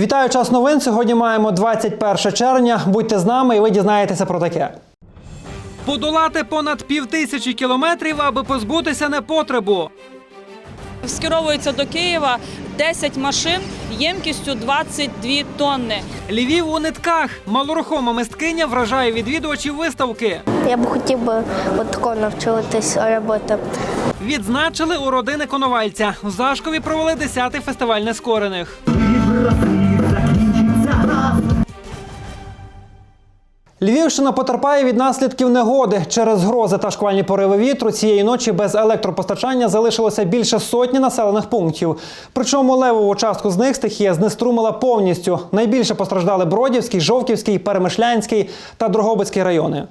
Вітаю час новин. Сьогодні маємо 21 червня. Будьте з нами, і ви дізнаєтеся про таке. Подолати понад півтисячі кілометрів, аби позбутися непотребу. Скеровується до Києва 10 машин ємкістю 22 тонни. Львів у нитках. Малорухома мисткиня вражає відвідувачів виставки. Я б хотів би от такого навчитись робити. Відзначили у родини Коновальця. У Зашкові провели 10-й фестиваль нескорених. Львівщина потерпає від наслідків негоди. Через грози та шквальні пориви вітру цієї ночі без електропостачання залишилося більше сотні населених пунктів. Причому левову частку з них стихія знеструмила повністю. Найбільше постраждали Бродівський, Жовківський, Перемишлянський та Дрогобицький райони.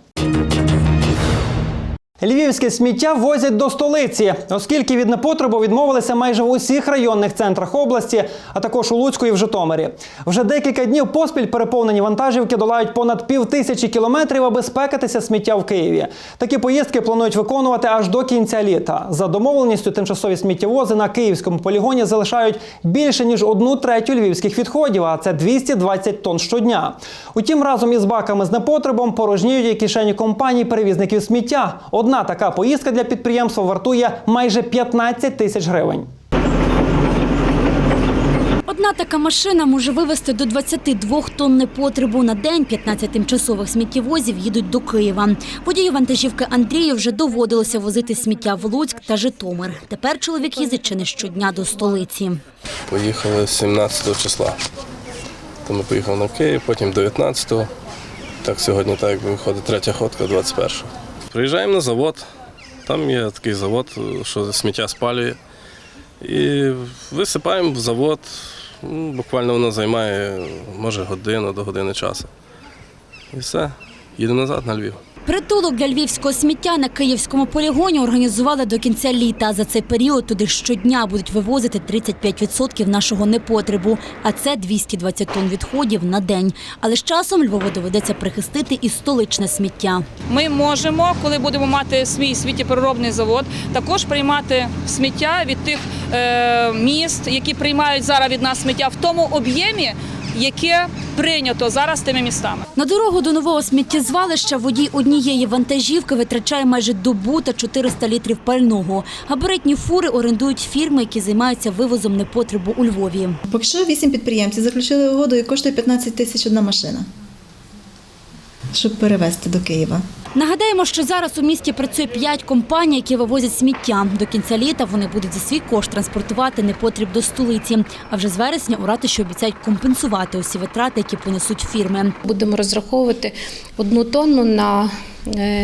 Львівське сміття возять до столиці, оскільки від непотребу відмовилися майже в усіх районних центрах області, а також у Луцьку і в Житомирі. Вже декілька днів поспіль переповнені вантажівки долають понад пів тисячі кілометрів, аби спекатися сміття в Києві. Такі поїздки планують виконувати аж до кінця літа. За домовленістю, тимчасові сміттєвози на київському полігоні залишають більше ніж одну третю львівських відходів, а це 220 тонн щодня. Утім, разом із баками з непотребом порожніють і кишені компаній перевізників сміття. Одна така поїздка для підприємства вартує майже 15 тисяч гривень. Одна така машина може вивезти до 22 тонн непотребу на день. 15 тимчасових сміттєвозів їдуть до Києва. Водію вантажівки Андрію вже доводилося возити сміття в Луцьк та Житомир. Тепер чоловік їздить чи не щодня до столиці. Поїхали 17 числа. То ми поїхали на Київ, потім 19-го. Так сьогодні так виходить третя ходка 21-го. Приїжджаємо на завод. Там є такий завод, що сміття спалює. І висипаємо в завод. Ну, Буквально воно займає, може, годину до години часу. І все. Їдемо назад на Львів. Притулок для львівського сміття на київському полігоні організували до кінця літа. За цей період туди щодня будуть вивозити 35% нашого непотребу, а це 220 тонн відходів на день. Але з часом Львову доведеться прихистити і столичне сміття. Ми можемо, коли будемо мати свій світтєпереробний завод, також приймати сміття від тих е, міст, які приймають зараз від нас сміття в тому об'ємі, яке прийнято зараз тими містами. На дорогу до нового сміттєзвалища водій однієї вантажівки витрачає майже добу та 400 літрів пального. Габаритні фури орендують фірми, які займаються вивозом непотребу у Львові. Поки що вісім підприємців заключили угоду і коштує 15 тисяч одна машина, щоб перевезти до Києва. Нагадаємо, що зараз у місті працює п'ять компаній, які вивозять сміття. До кінця літа вони будуть за свій кошт транспортувати непотріб до столиці. А вже з вересня у ратуші обіцяють компенсувати усі витрати, які понесуть фірми. Будемо розраховувати одну тонну на,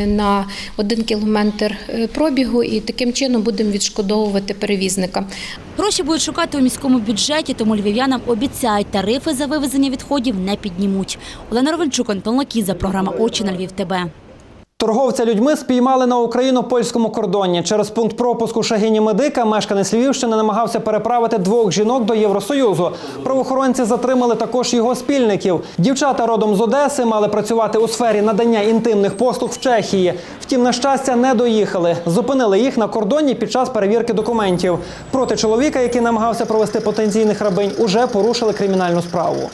на один кілометр е, пробігу і таким чином будемо відшкодовувати перевізника. Гроші будуть шукати у міському бюджеті, тому львів'янам обіцяють, тарифи за вивезення відходів не піднімуть. Олена Ровенчук, Антон Лакіза, програма Очі на Львів. ТБ. Торговця людьми спіймали на україно-польському кордоні. Через пункт пропуску Шагіні Медика мешканець Львівщини намагався переправити двох жінок до Євросоюзу. Правоохоронці затримали також його спільників. Дівчата родом з Одеси мали працювати у сфері надання інтимних послуг в Чехії. Втім, на щастя, не доїхали. Зупинили їх на кордоні під час перевірки документів. Проти чоловіка, який намагався провести потенційних рабинь, уже порушили кримінальну справу.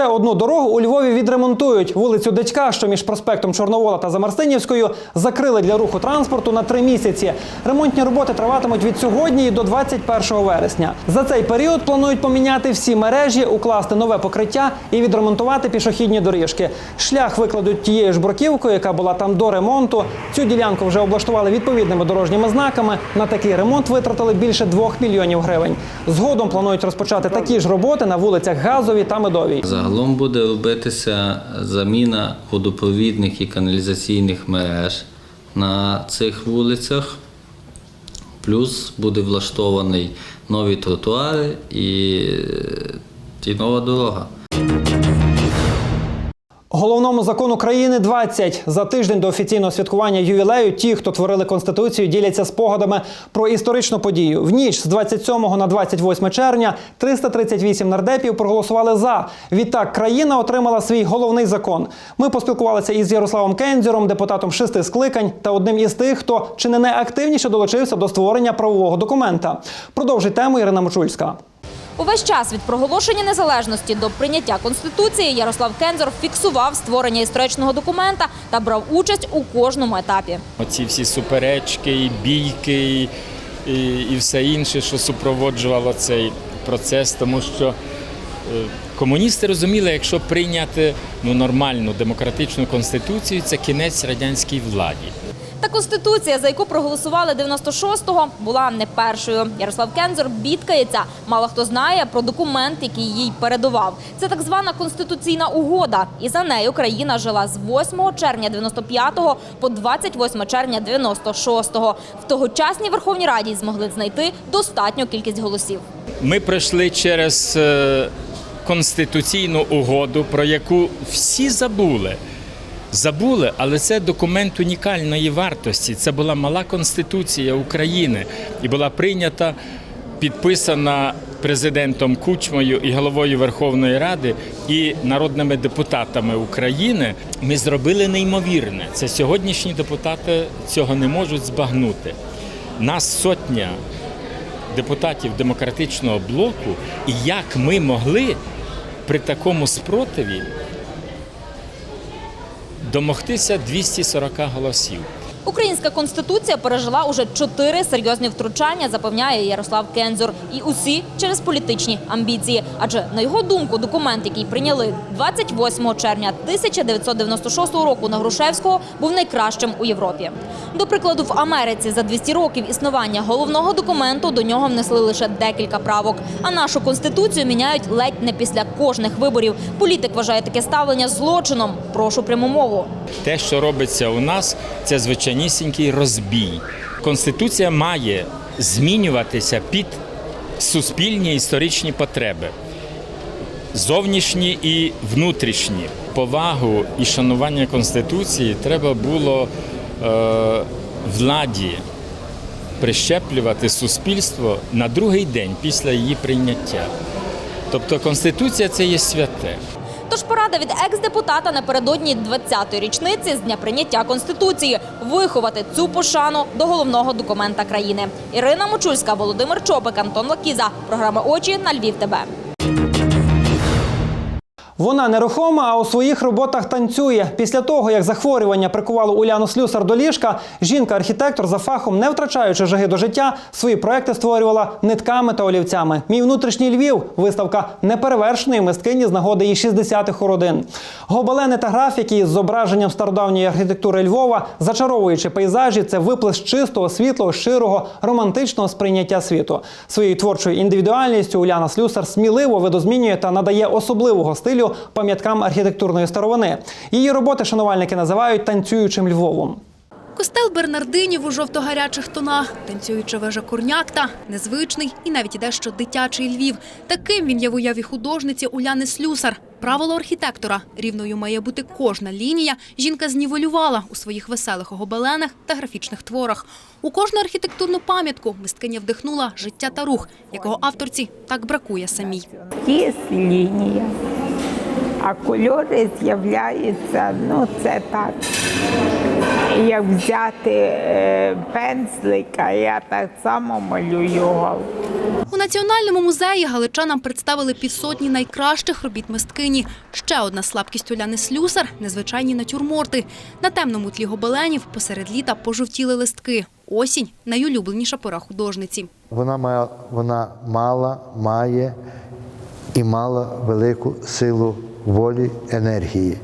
Ще одну дорогу у Львові відремонтують. Вулицю Дечка, що між проспектом Чорновола та Замарстинівською, закрили для руху транспорту на три місяці. Ремонтні роботи триватимуть від сьогодні і до 21 вересня. За цей період планують поміняти всі мережі, укласти нове покриття і відремонтувати пішохідні доріжки. Шлях викладуть тією ж бруківкою, яка була там до ремонту. Цю ділянку вже облаштували відповідними дорожніми знаками. На такий ремонт витратили більше 2 мільйонів гривень. Згодом планують розпочати такі ж роботи на вулицях Газовій та Медовій. Загалом буде робитися заміна водопровідних і каналізаційних мереж на цих вулицях. Плюс буде влаштований нові тротуари і, і нова дорога. Головному закону країни 20. За тиждень до офіційного святкування ювілею ті, хто творили конституцію, діляться спогадами про історичну подію. В ніч з 27 на 28 червня 338 нардепів проголосували за. Відтак країна отримала свій головний закон. Ми поспілкувалися із Ярославом Кензіром, депутатом шести скликань, та одним із тих, хто чи не найактивніше долучився до створення правового документа. Продовжить тему Ірина Мочульська. Увесь час від проголошення незалежності до прийняття конституції Ярослав Кензор фіксував створення історичного документа та брав участь у кожному етапі. Оці всі суперечки, бійки, і все інше, що супроводжувало цей процес, тому що е, комуністи розуміли, якщо прийняти ну, нормальну демократичну конституцію, це кінець радянській владі. Конституція, за яку проголосували 96-го, була не першою. Ярослав Кензор бідкається. Мало хто знає про документ, який їй передував. Це так звана конституційна угода. І за нею країна жила з 8 червня 95-го по 28 червня 96-го. В тогочасній Верховній Раді змогли знайти достатню кількість голосів. Ми пройшли через е, конституційну угоду, про яку всі забули. Забули, але це документ унікальної вартості. Це була мала конституція України і була прийнята, підписана президентом Кучмою і головою Верховної Ради і народними депутатами України. Ми зробили неймовірне. Це сьогоднішні депутати цього не можуть збагнути. Нас сотня депутатів демократичного блоку, і як ми могли при такому спротиві домогтися 240 голосів. Українська конституція пережила уже чотири серйозні втручання, запевняє Ярослав Кензор, і усі через політичні амбіції. Адже на його думку, документ, який прийняли 28 червня 1996 року на Грушевського, був найкращим у Європі. До прикладу, в Америці за 200 років існування головного документу до нього внесли лише декілька правок. А нашу конституцію міняють ледь не після кожних виборів. Політик вважає таке ставлення злочином. Прошу пряму мову. Те, що робиться у нас, це звичайнісінький розбій. Конституція має змінюватися під суспільні історичні потреби, зовнішні і внутрішні. Повагу і шанування Конституції треба було е, владі прищеплювати суспільство на другий день після її прийняття. Тобто Конституція це є святе. Тож порада від екс-депутата напередодні 20-ї річниці з дня прийняття конституції виховати цю пошану до головного документа країни. Ірина Мочульська, Володимир Чопик, Антон Лакіза. Програма очі на Львів. ТБ. Вона нерухома, а у своїх роботах танцює. Після того, як захворювання прикувало Уляну Слюсар до ліжка, жінка-архітектор за фахом, не втрачаючи жаги до життя, свої проекти створювала нитками та олівцями. Мій внутрішній Львів виставка неперевершеної мисткині з нагоди її 60-х родин. Гобелени та графіки з зображенням стародавньої архітектури Львова, зачаровуючи пейзажі, це виплеск чистого, світлого, широго, романтичного сприйняття світу. Своєю творчою індивідуальністю Уляна Слюсар сміливо видозмінює та надає особливого стилю пам'яткам архітектурної старовини. Її роботи шанувальники називають танцюючим Львовом. Костел Бернардинів у жовто-гарячих тонах, танцююча вежа Корнякта, незвичний і навіть дещо дитячий Львів. Таким він є в уяві художниці Уляни Слюсар. Правило архітектора рівною має бути кожна лінія. Жінка знівелювала у своїх веселих гобеленах та графічних творах. У кожну архітектурну пам'ятку мисткиня вдихнула життя та рух, якого авторці так бракує самій. Є лінія, а кольори з'являються, ну це так. Як взяти е, пензлика, я так само малюю гол. У національному музеї галичанам представили півсотні найкращих робіт мисткині. Ще одна слабкість Уляни Слюсар – незвичайні натюрморти. На темному тлі гобеленів посеред літа пожовтіли листки. Осінь – найулюбленіша пора художниці. Вона має, вона мала, має і мала велику силу волі, енергії.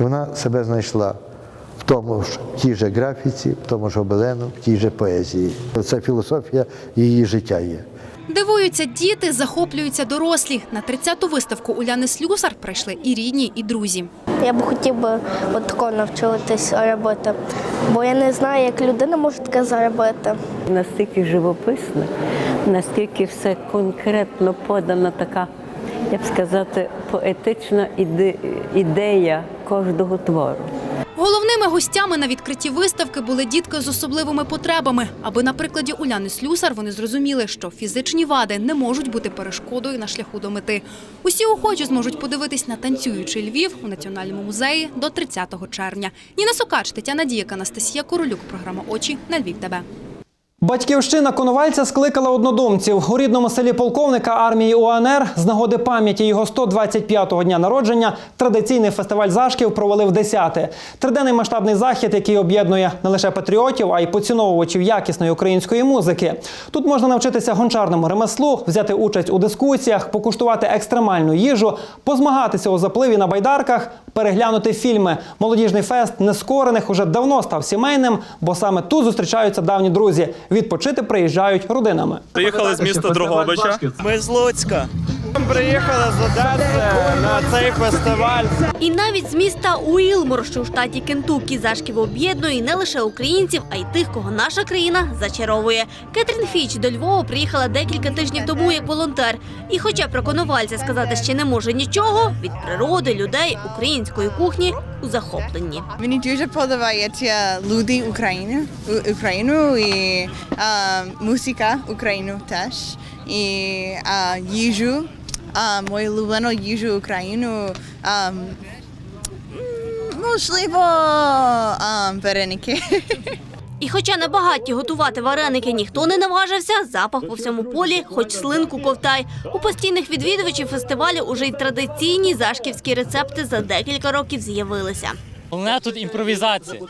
І вона себе знайшла в тому ж в тій же графіці, в тому ж обелену, в тій же поезії. Це філософія її життя є. Дивуються діти, захоплюються дорослі. На 30-ту виставку Уляни Слюсар прийшли і рідні, і друзі. Я б хотів би от тако навчитись робити, бо я не знаю, як людина може таке зробити. Настільки живописно, наскільки все конкретно подана така, я б сказати, поетична іде- ідея кожного твору. Головними гостями на відкритті виставки були дітки з особливими потребами. Аби на прикладі Уляни Слюсар вони зрозуміли, що фізичні вади не можуть бути перешкодою на шляху до мети. Усі охочі зможуть подивитись на танцюючий Львів у Національному музеї до 30 червня. Ніна Сокач, Тетяна Діяк, Анастасія Королюк. Програма «Очі» на Львів ТБ. Батьківщина Коновальця скликала однодумців у рідному селі полковника армії УНР з нагоди пам'яті його 125-го дня народження. Традиційний фестиваль зашків провалив десяте. Триденний масштабний захід, який об'єднує не лише патріотів, а й поціновувачів якісної української музики. Тут можна навчитися гончарному ремеслу, взяти участь у дискусіях, покуштувати екстремальну їжу, позмагатися у запливі на байдарках, переглянути фільми. Молодіжний фест нескорених уже давно став сімейним, бо саме тут зустрічаються давні друзі. Відпочити приїжджають родинами. Приїхали з міста Дрогобича. Ми з Луцька. Приїхали з Одеси на цей фестиваль. І навіть з міста Уілмор, що у штаті Кентукі, Зашків об'єднує не лише українців, а й тих, кого наша країна зачаровує. Кетрін Фіч до Львова приїхала декілька тижнів тому як волонтер. І хоча про конувальця сказати ще не може нічого, від природи, людей, української кухні у захопленні. Мені дуже подобається люди України, Україну і а, музика Україну теж. І а, їжу, а, мою улюблену їжу Україну. Можливо, вареники. І хоча на багаті готувати вареники ніхто не наважився, запах по всьому полі, хоч слинку ковтай. У постійних відвідувачів фестивалю уже й традиційні зашківські рецепти за декілька років з'явилися. Головне тут імпровізація.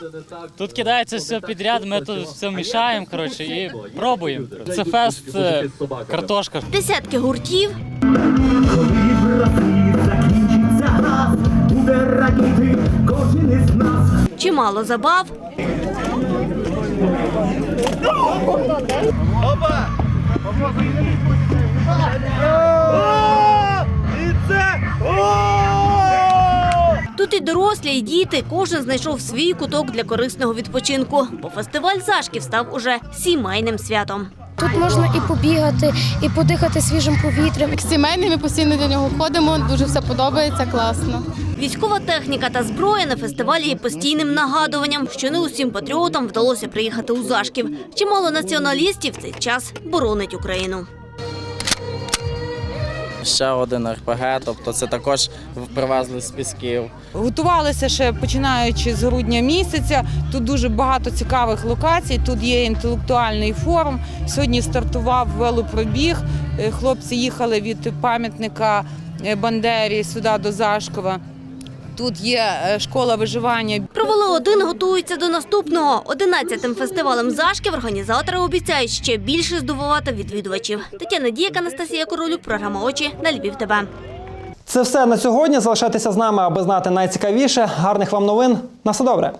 Тут кидається все підряд, ми тут все мішаємо коротше, і пробуємо. Це фест е, картошка. Десятки гуртів, чимало забав. Тут і дорослі, і діти. Кожен знайшов свій куток для корисного відпочинку. Бо фестиваль зашків став уже сімейним святом. Тут можна і побігати, і подихати свіжим повітрям. Сімейний ми постійно до нього ходимо. Дуже все подобається, класно. Військова техніка та зброя на фестивалі є постійним нагадуванням, що не усім патріотам вдалося приїхати у Зашків. Чимало націоналістів в цей час боронить Україну. Ще один РПГ, тобто це також привезли з пісків. Готувалися ще починаючи з грудня місяця. Тут дуже багато цікавих локацій. Тут є інтелектуальний форум. Сьогодні стартував велопробіг. Е, Хлопці їхали від пам'ятника е, Бандері сюди до Зашкова. Тут є е, школа виживання. Провели один, готуються до наступного. Одинадцятим фестивалем Зашків організатори обіцяють ще більше здивувати відвідувачів. Тетяна Діяк, Анастасія Королюк, програма Очі на Львів. ТВ. Це все на сьогодні. Залишайтеся з нами, аби знати найцікавіше. Гарних вам новин. На все добре.